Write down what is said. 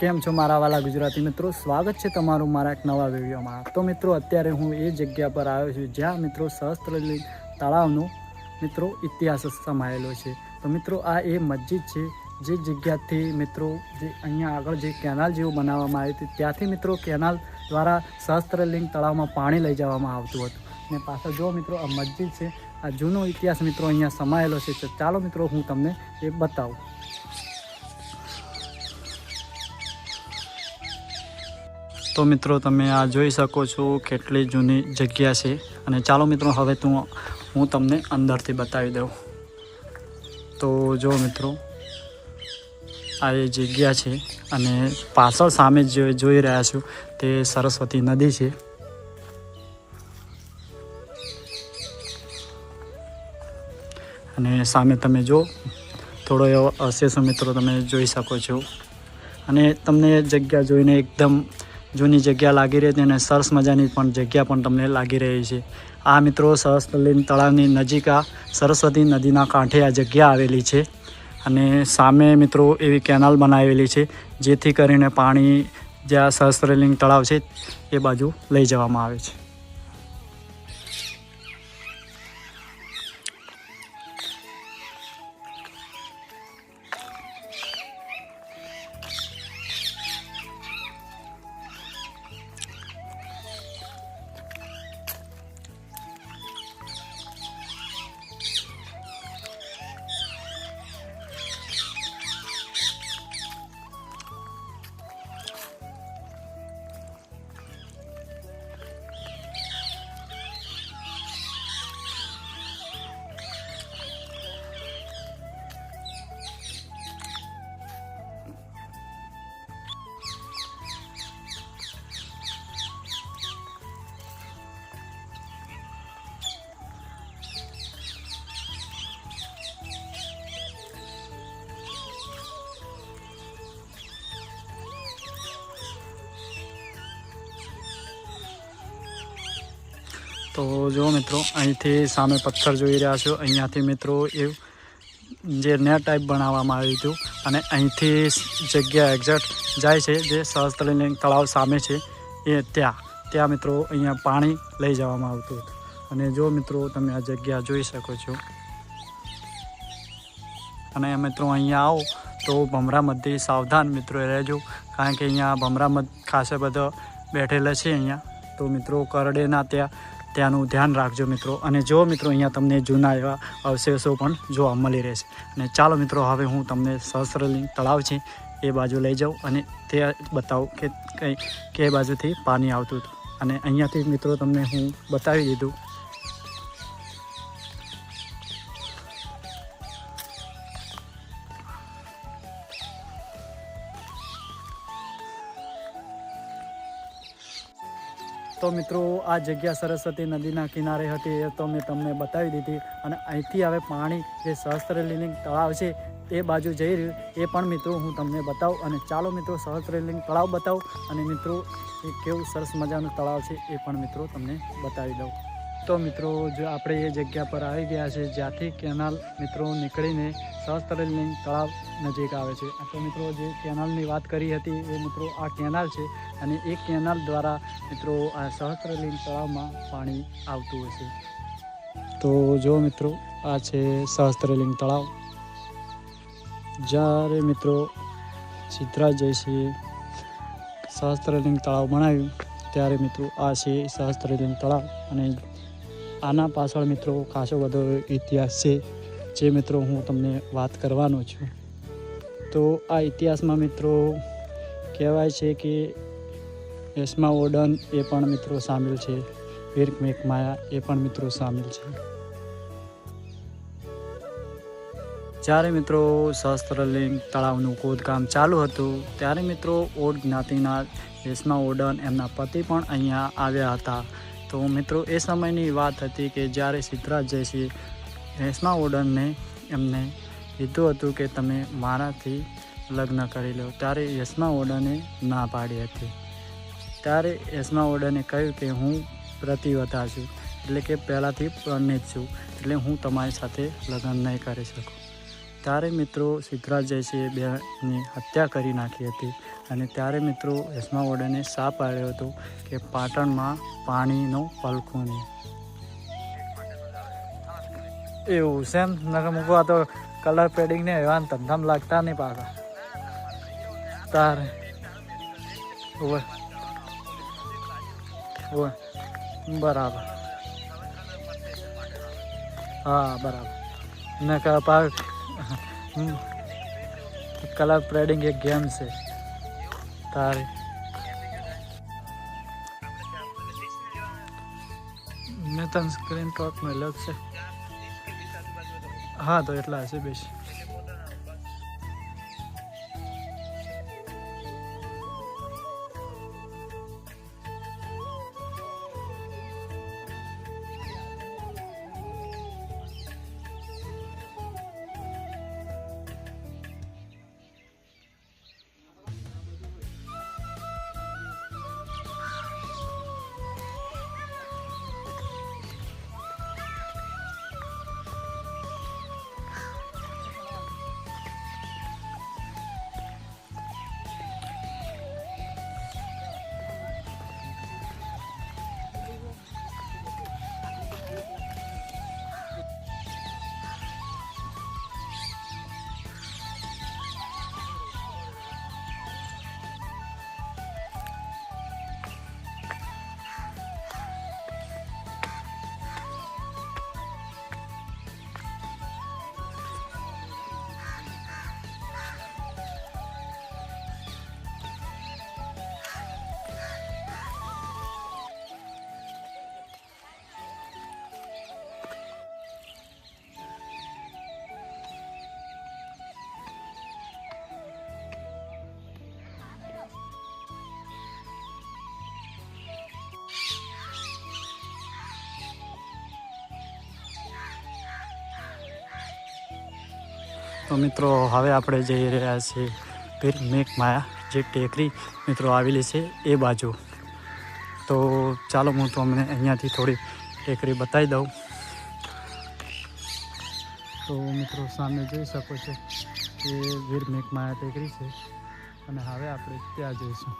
કેમ છો મારા વાલા ગુજરાતી મિત્રો? સ્વાગત છે તમારું મારા એક નવા વિડીયોમાં. તો મિત્રો, અત્યારે હું એ જગ્યા પર આવ્યો છું જ્યાં મિત્રો સહસ્ત્રલિંગ તળાવનો મિત્રો ઇતિહાસ સમાયેલો છે. તો મિત્રો, આ એ મસ્જિદ છે. જે જગ્યાથી મિત્રો જે અહીંયા આગળ જે કેનાલ જેવું બનાવવામાં આવી હતી, ત્યાંથી મિત્રો કેનાલ દ્વારા સહસ્ત્રલિંગ તળાવમાં પાણી લઈ જવામાં આવતું હતું. ને પાછળ જો મિત્રો, આ મસ્જિદ છે. આ જૂનો ઇતિહાસ મિત્રો અહીંયા સમાયેલો છે. ચાલો મિત્રો, હું તમને એ બતાવું. તો મિત્રો તમે આ જોઈ શકો છો કેટલી જૂની જગ્યા છે. અને ચાલો મિત્રો, હવે તું હું તમને અંદરથી બતાવી દઉં. તો જો મિત્રો, આ એ જગ્યા છે અને પાછળ સામે જે જોઈ રહ્યા છો તે સરસ્વતી નદી છે. અને સામે તમે જો, થોડો એવો અવશેષો મિત્રો તમે જોઈ શકો છો. અને તમને જગ્યા જોઈને એકદમ જૂની જગ્યા લાગી રહી હતી અને સરસ મજાની પણ જગ્યા પણ તમને લાગી રહી છે. આ મિત્રો સરસલીન તળાવની નજીક આ સરસ્વતી નદીના કાંઠે આ જગ્યા આવેલી છે અને સામે મિત્રો એવી કેનાલ બનાવેલી છે જેથી કરીને પાણી જ્યાં સહસ્ત્રલિંગ તળાવ છે એ બાજુ લઈ જવામાં આવે છે. તો જો મિત્રો, અહીંથી સામે પથ્થર જોઈ રહ્યા છો. અહીંયાથી મિત્રો એ જે નેટ ટાઈપ બનાવવામાં આવ્યું હતું અને અહીંથી જગ્યા એક્ઝેક્ટ જાય છે જે સહસ્ત્રલિંગ તળાવ સામે છે એ ત્યાં. ત્યાં મિત્રો અહીંયા પાણી લઈ જવામાં આવતું હતું. અને જો મિત્રો તમે આ જગ્યા જોઈ શકો છો. અને મિત્રો અહીંયા આવો તો ભમરામતથી સાવધાન મિત્રો રહેજો, કારણ કે અહીંયા ભમરામત ખાસે બધા બેઠેલા છે અહીંયા. તો મિત્રો કરડેના ત્યાં ત્યાંનું ધ્યાન રાખજો મિત્રો. અને જો મિત્રો અહીંયા તમને જૂના એવા અવશેષો પણ જોવા મળી રહેશે. અને ચાલો મિત્રો, હવે હું તમને સહસ્ત્રલિંગ તળાવ છે એ બાજુ લઈ જાઉં અને તે બતાવું કે કઈ કે બાજુથી પાણી આવતું હતું. અને અહીંયાથી મિત્રો તમને હું બતાવી દીધું તો મિત્રો, આ જગ્યા સરસ્વતી નદીના કિનારે હતી એ તો મેં તમને બતાવી દીધી. અને અહીંથી હવે પાણી જે સહસ્ત્રલિંગ તળાવ છે, એ બાજુ જઈ રહ્યું. એ પણ મિત્રો હું તમને બતાવું. અને ચાલો મિત્રો સહસ્ત્રલિંગ તળાવ બતાવું. અને મિત્રો, એ કેવું સરસ મજાનું તળાવ છે, એ પણ મિત્રો તમને બતાવી દઉં. તો મિત્રો, જો આપણે એ જગ્યા પર આવી ગયા છે, જ્યાંથી કેનાલ મિત્રો નીકળીને સહસ્ત્રલિંગ તળાવ નજીક આવે છે. તો મિત્રો, જે કેનાલની વાત કરી હતી, એ મિત્રો આ કેનાલ છે અને એ કેનાલ દ્વારા મિત્રો આ સહસ્ત્રલિંગ તળાવમાં પાણી આવતું હશે તો જો મિત્રો, આ છે સહસ્ત્રલિંગ તળાવ. જ્યારે મિત્રો સિદ્ધરાજ જયસિંહે સહસ્ત્રલિંગ તળાવ બનાવ્યું, ત્યારે મિત્રો આ છે સહસ્ત્રલિંગ તળાવ અને આના પાછળ મિત્રો ખાસો બધો ઇતિહાસ છે, જે મિત્રો હું તમને વાત કરવાનો છું. તો આ ઇતિહાસમાં મિત્રો કહેવાય છે કે એસ્મા ઓડન એ પણ મિત્રો સામેલ છે, વીર મેક માયા એ પણ મિત્રો સામેલ છે. જ્યારે મિત્રો સહસ્ત્રલિંગ તળાવનું ખોદકામ ચાલુ હતું, ત્યારે મિત્રો ઓડ જ્ઞાતિના એસ્મા ઓડન એમના પતિ પણ અહીંયા આવ્યા હતા. તો મિત્રો, એ સમયની વાત હતી કે જ્યારે સિદ્ધરાજ જયસિંહ રેશમા ઓડનને એમને કીધું હતું કે તમે મારાથી લગ્ન કરી લો, ત્યારે યશમા ઓડને ના પાડી હતી. ત્યારે યશમા ઓડને કહ્યું કે હું પ્રતિવતા છું, એટલે કે પહેલાંથી પરણિત છું, એટલે હું તમારી સાથે લગ્ન નહીં કરી શકું. ત્યારે મિત્રો, સિદ્ધરાજ જયસિંહે બેની હત્યા કરી નાખી હતી. અને ત્યારે મિત્રો યશમા વડેને સાપ પાડ્યો હતો કે પાટણમાં પાણીનો પલખું નહીં. એવું છે એમ? નકર મૂકવા તો કલર પેડિંગ ને એવા ધંધામ લાગતા નહીં પાછા. તારે. ઓવે ઓવે બરાબર. હા, બરાબર. ને કપા કલર પ્રેડિંગ એક ગેમ છે. તારે. મેં તને સ્ક્રીન ટોક મેળ્યો છે. હા તો એટલા હશે બેસ. તો મિત્રો, હવે આપણે જઈ રહ્યા છીએ પીર મેક માયા જે ટેકરી મિત્રો આવેલી છે એ બાજુ. તો ચાલો હું તમને અહીંયાથી થોડી ટેકરી બતાવી દઉં. તો મિત્રો, સામે જોઈ શકો છો કે વીર મેક માયા ટેકરી છે અને હવે આપણે ત્યાં જઈશું.